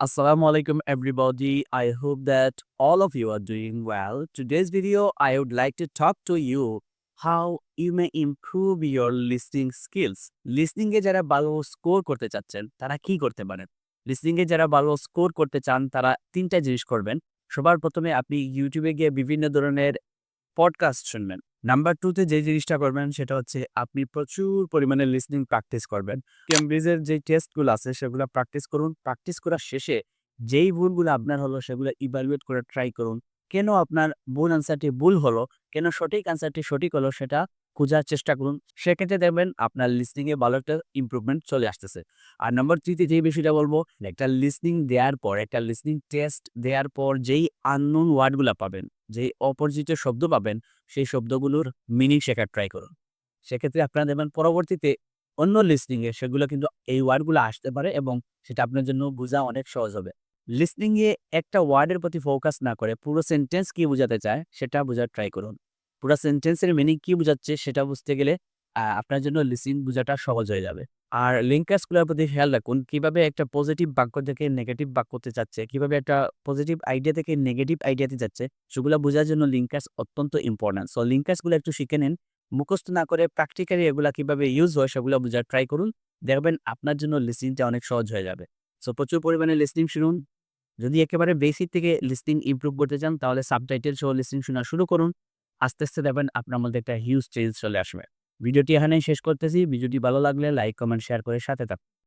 Assalamu alaikum everybody. I hope that all of you are doing well. Today's video I would like to talk to you how you may improve your listening skills. Listening এ যারা ভালো score করতে চাচ্ছেন তারা কি করতে পারেন? Listening এ যারা ভালো স্কোর করতে চান তারা তিনটা জিনিস করবেন। সবার প্রথমে আপনি ইউটিউবে গিয়ে বিভিন্ন ধরনের পডকাস্ট শুনবেন। নাম্বার 2 তে যে জিনিসটা করবেন সেটা হচ্ছে আপনি প্রচুর পরিমাণে লিসনিং প্র্যাকটিস করবেন। কেমব্রিজের যে টেস্টগুলো আছে সেগুলো প্র্যাকটিস করুন। প্র্যাকটিস করার শেষে যেই ভুলগুলো আপনার হলো সেগুলো ইভ্যালুয়েট করে ট্রাই করুন। কেন আপনার ভুল আনসারটি ভুল হলো, কেন সঠিক আনসারটি সঠিক হলো সেটা খোঁজার চেষ্টা করুন। সেক্ষেত্রে দেখবেন আপনার লিসনিং এ ভালো একটা ইমপ্রুভমেন্ট চলে আসতেছে। আর নাম্বার 3 তে যেই বিষয়টা বলব, একটা লিসনিং দেওয়ার পর, একটা লিসনিং টেস্ট দেওয়ার পর যেই আননোন ওয়ার্ডগুলা পাবেন, যেই অপরিচিত শব্দ পাবেন, সেই শব্দগুলোর মিনিং শেখার ট্রাই করুন। সেক্ষেত্রে আপনারা দেখবেন পরবর্তীতে অন্য লিসনিংয়ে সেগুলো কিন্তু এই ওয়ার্ডগুলো আসতে পারে এবং সেটা আপনার জন্য বোঝা অনেক সহজ হবে। লিসনিংয়ে একটা ওয়ার্ডের প্রতি ফোকাস না করে পুরো সেন্টেন্স কি বোঝাতে চায় সেটা বোঝার ট্রাই করুন। পুরো সেন্টেন্সের মিনিং কি বোঝাচ্ছে সেটা বুঝতে গেলে আপনার জন্য লিসিং বোঝাটা সহজ হয়ে যাবে। আর লিঙ্কার্সগুলোর প্রতি খেয়াল রাখুন কীভাবে একটা পজিটিভ বাক্য থেকে নেগেটিভ বাক্যতে যাচ্ছে, কীভাবে একটা পজিটিভ আইডিয়া থেকে নেগেটিভ আইডিয়াতে যাচ্ছে সেগুলা বোঝার জন্য লিঙ্কার্স অত্যন্ত ইম্পোর্টেন্ট। সো লিঙ্কার্সগুলো একটু শিখে নিন। মুখস্থ না করে প্র্যাকটিক্যালি এগুলা কীভাবে ইউজ হয় সেগুলো বোঝার ট্রাই করুন। দেখবেন আপনার জন্য লিসনিংটা অনেক সহজ হয়ে যাবে। সো প্রচুর পরিমাণে লিসনিং শুনুন। যদি একেবারে বেসিক থেকে লিসনিং ইমপ্রুভ করতে চান তাহলে সাবটাইটেল সহ লিসনিং শোনা শুরু করুন। আস্তে, আস্তে দেখবেন আপনার মধ্যে একটা হিউজ চেঞ্জ চলে আসবে। ভিডিওটি এখানেই শেষ করতেছি। ভিডিওটি ভালো লাগলে লাইক, কমেন্ট, শেয়ার করে সাথে থাকুন।